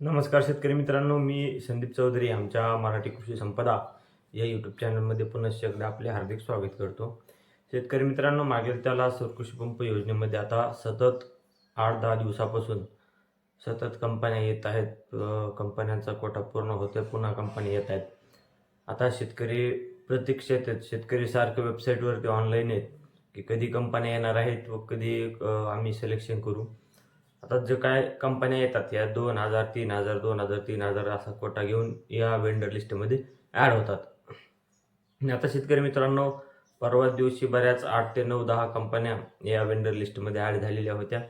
नमस्कार शेतकरी मित्रांनो मी संदीप चौधरी आमच्या मराठी कृषी संपदा या यूट्यूब चॅनलमध्ये पुनश्च एकदा आपले हार्दिक स्वागत करतो. शेतकरी मित्रांनो मागील त्याला कृषी पंप योजनेमध्ये आता सतत आठ दहा दिवसापासून सतत कंपन्या येत आहेत. कंपन्यांचा कोटा पूर्ण होतोय पुन्हा कंपन्या येत आहेत. आता शेतकरी प्रतीक्षेत आहेत. शेतकरी सारखं वेबसाईटवरती ऑनलाईन आहेत की कधी कंपन्या येणार आहेत व कधी आम्ही सिलेक्शन करू. आता जे काय कंपन्या येतात या दोन हजार तीन हजार दोन हजार तीन हजार असा कोटा घेऊन या वेंडर लिस्टमध्ये ॲड होतात. आता शेतकरी मित्रांनो परवा दिवशी बऱ्याच आठ ते नऊ दहा कंपन्या या वेंडर लिस्टमध्ये ॲड झालेल्या होत्या.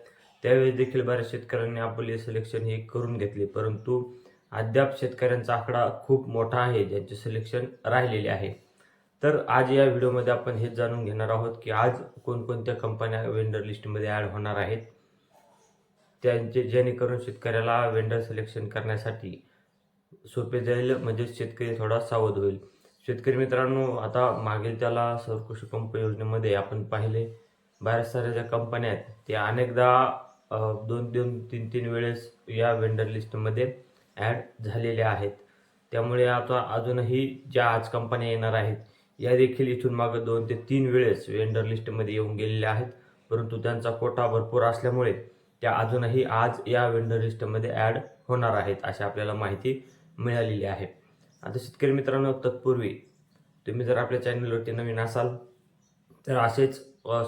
त्यावेळी देखील बऱ्याच शेतकऱ्यांनी आपले सिलेक्शन हे करून घेतले परंतु अद्याप शेतकऱ्यांचा आकडा खूप मोठा आहे ज्यांचे सिलेक्शन राहिलेले आहे. तर आज या व्हिडिओमध्ये आपण हेच जाणून घेणार आहोत की आज कोणकोणत्या कंपन्या वेंडर लिस्टमध्ये ॲड होणार आहेत. त्यांचे जेणेकरून शेतकऱ्याला वेंडर सिलेक्शन करण्यासाठी सोपे जाईल म्हणजे शेतकरी थोडा सावध होईल. शेतकरी मित्रांनो आता मागील त्याला सरकृषी पंप योजनेमध्ये आपण पाहिले. बऱ्याच साऱ्या ज्या कंपन्या आहेत त्या अनेकदा दोन दोन तीन तीन वेळेस या वेंडर लिस्टमध्ये ॲड झालेल्या आहेत. त्यामुळे आता अजूनही ज्या आज कंपन्या येणार आहेत या देखील इथून मागं दोन ते तीन वेळेस वेंडर लिस्टमध्ये येऊन गेलेल्या आहेत. परंतु त्यांचा कोटा भरपूर असल्यामुळे त्या अजूनही आज या वेंडर लिस्टमध्ये ॲड होणार आहेत अशी आपल्याला माहिती मिळालेली आहे. आता शेतकरी मित्रांनो तत्पूर्वी तुम्ही जर आपल्या चॅनलवरती नवीन असाल तर असेच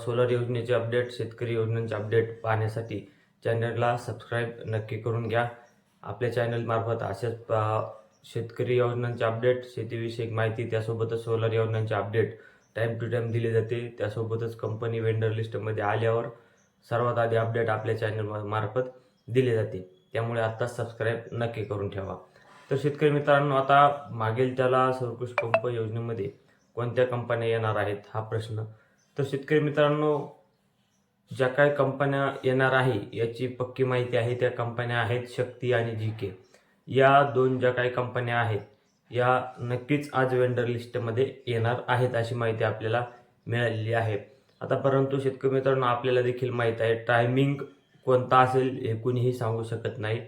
सोलर योजनेचे अपडेट शेतकरी योजनांचे अपडेट पाहण्यासाठी चॅनलला सबस्क्राईब नक्की करून घ्या. आपल्या चॅनलमार्फत असेच शेतकरी योजनांचे अपडेट शेतीविषयक माहिती त्यासोबतच सोलर योजनांचे अपडेट टाईम टू टाईम दिले जाते. त्यासोबतच कंपनी वेंडर लिस्टमध्ये आल्यावर सर्वात आधी अपडेट आपल्या चॅनल मार्फत दिले जाते. त्यामुळे आत्ताच सबस्क्राईब नक्की करून ठेवा. तर शेतकरी मित्रांनो आता मागील त्याला सौरकृष पंप योजनेमध्ये कोणत्या कंपन्या येणार आहेत हा प्रश्न. तर शेतकरी मित्रांनो ज्या काही कंपन्या येणार आहे याची पक्की माहिती आहे त्या कंपन्या आहेत शक्ती आणि जी के या दोन ज्या काही कंपन्या आहेत या नक्कीच आज वेंडर लिस्टमध्ये येणार आहेत अशी माहिती आपल्याला मिळालेली आहे. आता परंतु शेतकरी मित्रांनो आपल्याला देखील माहीत आहे टायमिंग कोणता असेल हे कुणीही सांगू शकत नाही.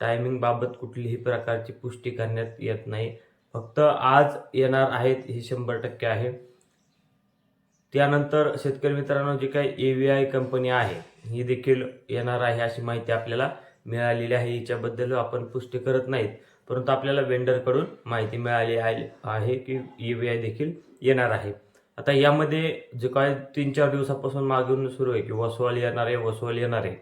टायमिंगबाबत कुठलीही प्रकारची पुष्टी करण्यात येत नाही. फक्त आज येणार आहेत हे शंभर टक्के आहे. त्यानंतर शेतकरी मित्रांनो जी काही ए व्ही आय कंपनी आहे ही देखील येणार आहे अशी माहिती आपल्याला मिळालेली आहे. हिच्याबद्दल आपण पुष्टी करत नाहीत. परंतु आपल्याला वेंडरकडून माहिती मिळाली आहे आहे की ए व्ही आय देखील येणार आहे. आता यामध्ये जे काय तीन चार दिवसापासून मागून सुरू आहे की वसवाल येणार आहे वसवाल येणार आहे.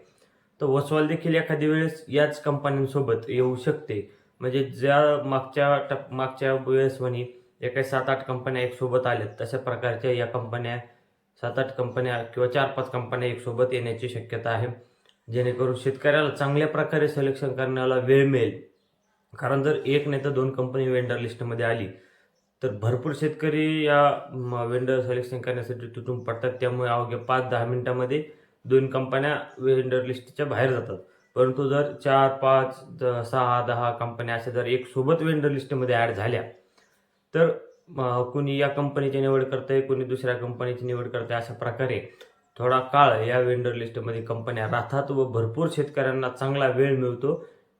तर वसवाल देखील एखाद्या वेळेस याच कंपन्यांसोबत येऊ शकते. म्हणजे ज्या मागच्या टप मागच्या वेळेस म्हणे जे काही सात आठ कंपन्या एक सोबत आल्यात तशा प्रकारच्या या कंपन्या सात आठ कंपन्या किंवा चार पाच कंपन्या एक सोबत येण्याची शक्यता आहे. जेणेकरून शेतकऱ्याला चांगल्या प्रकारे सिलेक्शन करण्याला वेळ मिळेल. कारण जर एक नाही तर दोन कंपनी वेंडर लिस्टमध्ये आली तर भरपूर शेतकरी या वेंडर सिलेक्शन करण्यासाठी तुटून पडतात. त्यामुळे अवघ्या पाच दहा मिनिटामध्ये दोन कंपन्या वेंडर लिस्टच्या बाहेर जातात. परंतु जर चार पाच सहा दहा कंपन्या अशा जर एक सोबत वेंडर लिस्टमध्ये ॲड झाल्या तर कुणी या कंपनीची निवड करते कुणी दुसऱ्या कंपनीची निवड करते अशा प्रकारे थोडा काळ या वेंडर लिस्टमध्ये कंपन्या राहतात व भरपूर शेतकऱ्यांना चांगला वेळ मिळतो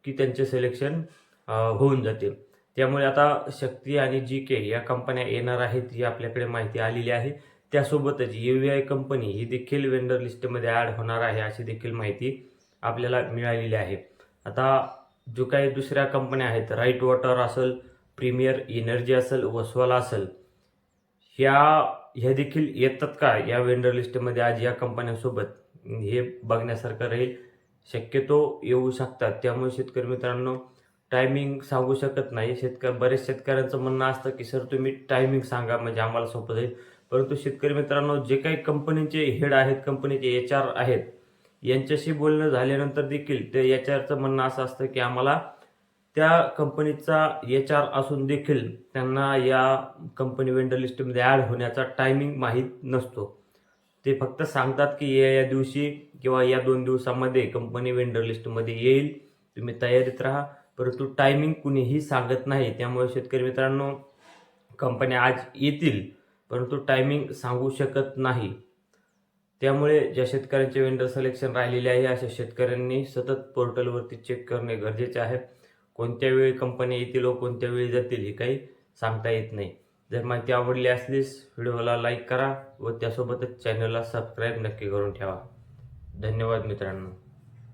की त्यांचे सिलेक्शन होऊन जाते त्यामुळे आता शक्ती आणि जी के या कंपन्या येणार आहेत ही आपल्याकडे माहिती आलेली आहे. त्यासोबतच यू व्ही आय कंपनी ही देखील वेंडर लिस्टमध्ये ॲड होणार आहे अशी देखील माहिती आपल्याला मिळालेली आहे. आता जो काही दुसऱ्या कंपन्या आहेत राईट वॉटर असेल प्रीमियर एनर्जी असेल वसवाला असेल ह्या ह्या देखील येतात का या वेंडर लिस्टमध्ये आज या कंपन्यांसोबत हे बघण्यासारखं राहील. शक्यतो येऊ शकतात. त्यामुळे शेतकरी मित्रांनो टायमिंग सांगू शकत नाही. शेतकरी बरेच शेतकऱ्यांचं म्हणणं असतं की सर तुम्ही टायमिंग सांगा म्हणजे आम्हाला सोपं जाईल. परंतु शेतकरी मित्रांनो जे काही कंपनीचे हेड आहेत कंपनीचे एच आर आहेत यांच्याशी बोलणं झाल्यानंतर देखील ते एच आरचं म्हणणं असं असतं की आम्हाला त्या कंपनीचा एच आर असून देखील त्यांना या कंपनी वेंडर लिस्टमध्ये ॲड होण्याचा टायमिंग माहीत नसतो. ते फक्त सांगतात की या या दिवशी किंवा या दोन दिवसामध्ये कंपनी वेंडर लिस्टमध्ये येईल. तुम्ही तयारीत राहा. परंतु टायमिंग कुणीही सांगत नाही. त्यामुळे शेतकरी मित्रांनो कंपन्या आज येतील परंतु टायमिंग सांगू शकत नाही. त्यामुळे ज्या शेतकऱ्यांचे वेंडर सिलेक्शन राहिलेले आहे अशा शेतकऱ्यांनी सतत पोर्टलवरती चेक करणे गरजेचे आहे. कोणत्या वेळी कंपन्या येतील व कोणत्या वेळी जातील हे काही सांगता येत नाही. जर माहिती आवडली असलीस व्हिडिओला लाईक करा व त्यासोबतच चॅनलला सबस्क्राईब नक्की करून ठेवा. धन्यवाद मित्रांनो.